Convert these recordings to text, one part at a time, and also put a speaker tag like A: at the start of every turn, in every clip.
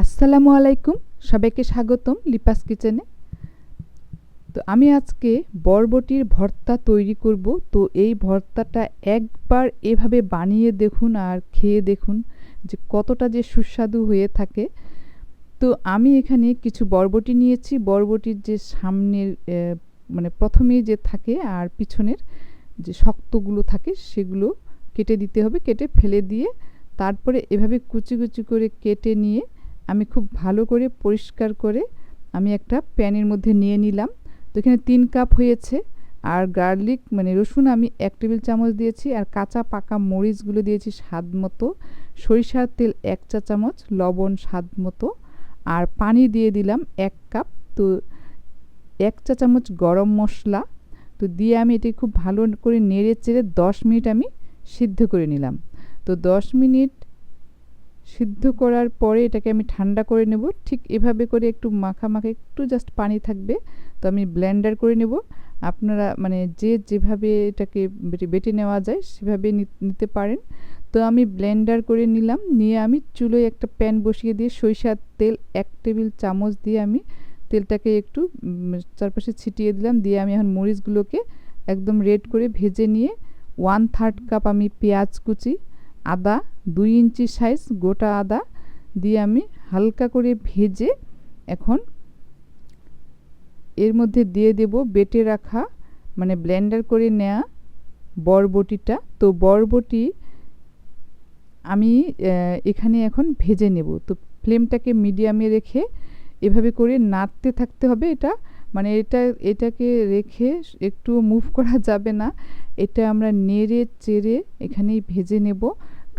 A: আসসালামু আলাইকুম, সবাইকে স্বাগতম লিপাস কিচেনে। তো আমি আজকে বরবটির ভর্তা তৈরি করব। তো এই ভর্তাটা একবার এভাবে বানিয়ে দেখুন আর খেয়ে দেখুন যে কতটা যে সুস্বাদু হয়ে থাকে। তো আমি এখানে কিছু বরবটি নিয়েছি। বরবটির যে সামনের মানে প্রথমেই যে থাকে আর পিছনের যে শক্তগুলো থাকে সেগুলো কেটে দিতে হবে। কেটে ফেলে দিয়ে তারপরে এভাবে কুচি কুচি করে কেটে নিয়ে আমি খুব ভালো করে পরিষ্কার করে আমি একটা প্যানের মধ্যে নিয়ে নিলাম। তো এখানে তিন কাপ হয়েছে। আর গার্লিক মানে রসুন আমি এক টেবিল চামচ দিয়েছি। আর কাঁচা পাকা মরিচগুলো দিয়েছি স্বাদ মতো। সরিষার তেল এক চা চামচ, লবণ স্বাদ মতো। আর পানি দিয়ে দিলাম এক কাপ। তো এক চা চামচ গরম মশলা। তো দিয়ে আমি এটি খুব ভালো করে নেড়ে চেড়ে দশ মিনিট আমি সিদ্ধ করে নিলাম। তো দশ মিনিট সিদ্ধ করার পরে এটাকে আমি ঠান্ডা করে নেব। ঠিক এভাবে করে একটু মাখা মাখা, একটু জাস্ট পানি থাকবে। তো আমি ব্লেন্ডার করে নেব। আপনারা মানে যে যেভাবে এটাকে বেটে নেওয়া যায় সেভাবে নিতে পারেন। তো আমি ব্লেন্ডার করে নিলাম। নিয়ে আমি চুলোয় একটা প্যান বসিয়ে দিয়ে সরিষার তেল এক টেবিল চামচ দিয়ে আমি তেলটাকে একটু চারপাশে ছিটিয়ে দিলাম। দিয়ে আমি এখন মরিচগুলোকে একদম রেড করে ভেজে নিয়ে ওয়ান থার্ড কাপ আমি পেঁয়াজ কুচি, আদা দুই ইঞ্চি সাইজ গোটা আদা দিয়ে আমি হালকা করে ভেজে এখন এর মধ্যে দিয়ে দেব বেটে রাখা মানে ব্লেন্ডার করে নেওয়া বরবটিটা। তো বরবটি আমি এখানে এখন ভেজে নেব। তো ফ্লেমটাকে মিডিয়ামে রেখে এভাবে করে নাড়তে থাকতে হবে। এটা মানে এটা, এটাকে রেখে একটু মুভ করা যাবে না। এটা আমরা নেড়ে চেড়ে এখানেই ভেজে নেব।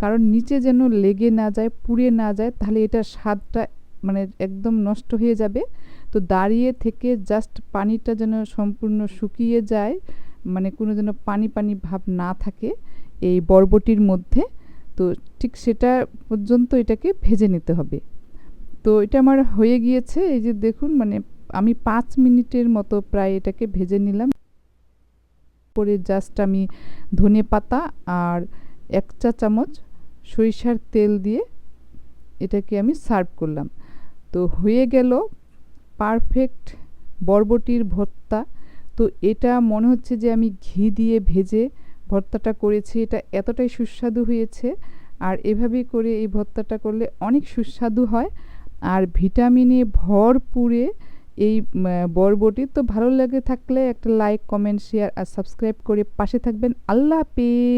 A: কারণ নিচে যেন লেগে না যায়, পুড়ে না যায়, তাহলে এটার স্বাদটা মানে একদম নষ্ট হয়ে যাবে। তো দাঁড়িয়ে থেকে জাস্ট পানিটা যেন সম্পূর্ণ শুকিয়ে যায় মানে কোনো যেন পানি পানি ভাব না থাকে এই বরবটির মধ্যে, তো ঠিক সেটা পর্যন্ত এটাকে ভেজে নিতে হবে। তো এটা আমার হয়ে গিয়েছে, এই যে দেখুন মানে আমি পাঁচ মিনিটের মতো প্রায় এটাকে ভেজে নিলাম। পরে জাস্ট আমি ধনে পাতা আর এক চা চামচ সরিষার তেল দিয়ে এটাকে আমি সার্ভ করলাম। তো হয়ে গেল পারফেক্ট বরবটির ভর্তা। তো এটা মনে হচ্ছে যে আমি ঘি দিয়ে ভেজে ভর্তাটা করেছি। এটা এতটাই সুস্বাদু হয়েছে। আর এভাবেই করে এই ভর্তাটা করলে অনেক সুস্বাদু হয়। আর ভিটামিনে ভরপুরে এই বরবটি। তো ভালো লাগে থাকলে একটা লাইক কমেন্ট শেয়ার আর সাবস্ক্রাইব করে পাশে থাকবেন। আল্লাহ হাফিজ।